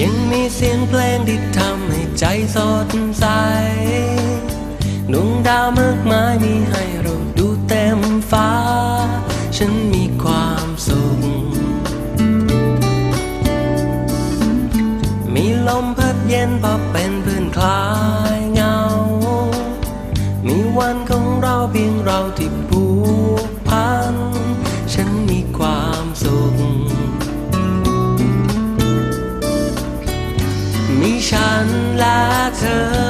ยังมีเสียงเพลงที่ทำให้ใจสดใส ดวงดาวมากมายมีให้เราดูเต็มฟ้า ฉันมีความสุข มีลมพัดเย็นพอเป็นพื้นคลาย เราที่ผูกพัน ฉันมีความสุข มีฉันและเธอ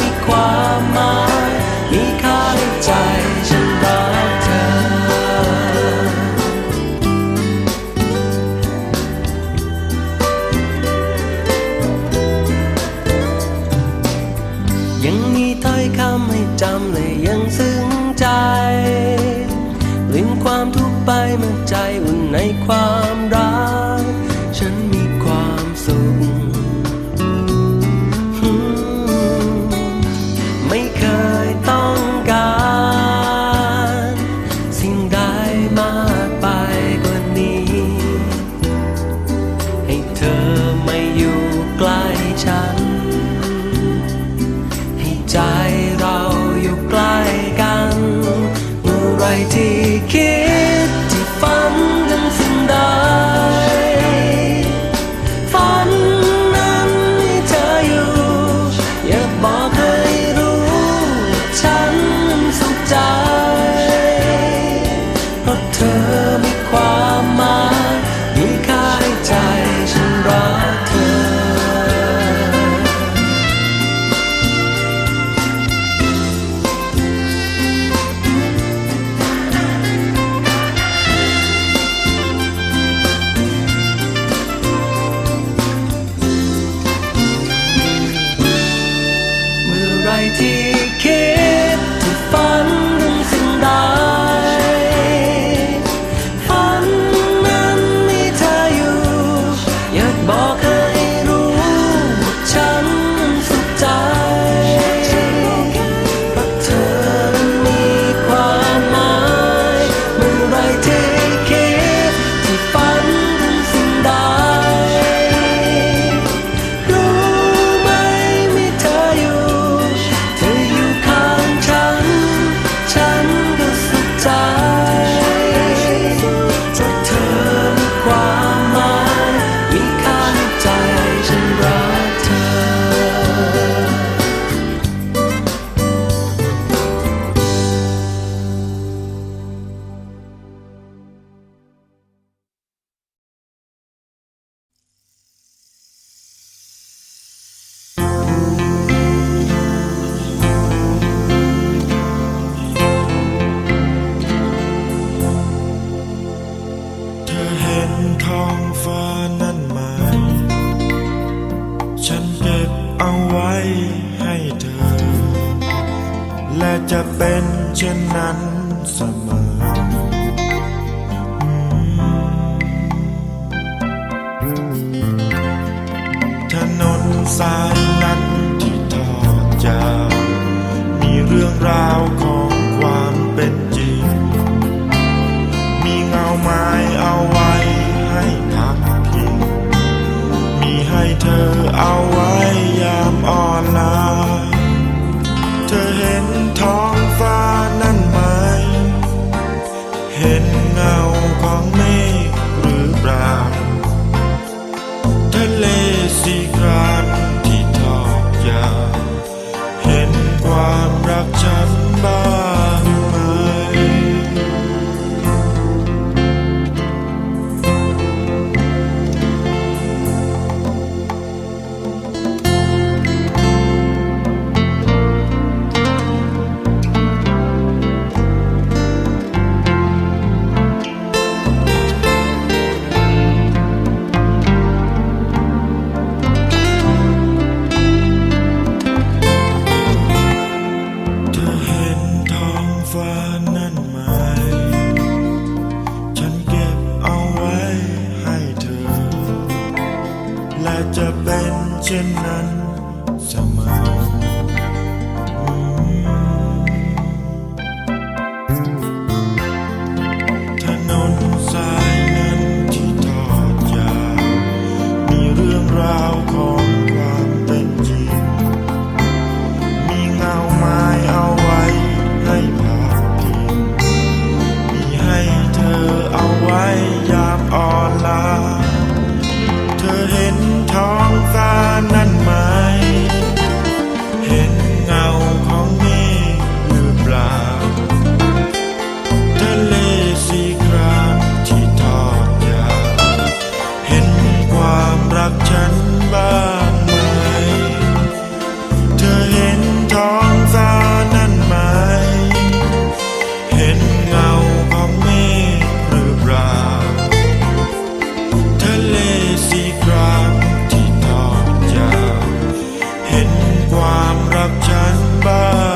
มีความหมายมีค่าในใจฉันรักเธอ ยังมีถ้อยคำให้จำเลยยังซึ้งใจ ลืมความทุกข์ไปเมื่อใจอุ่นในความ ท้องฟ้านั้นมา ฉันเก็บเอาไว้ให้เธอ และจะเป็นเช่นนั้นเสมอ จะเป็นเช่นนั้นเสมอ ความรักฉันบ้าง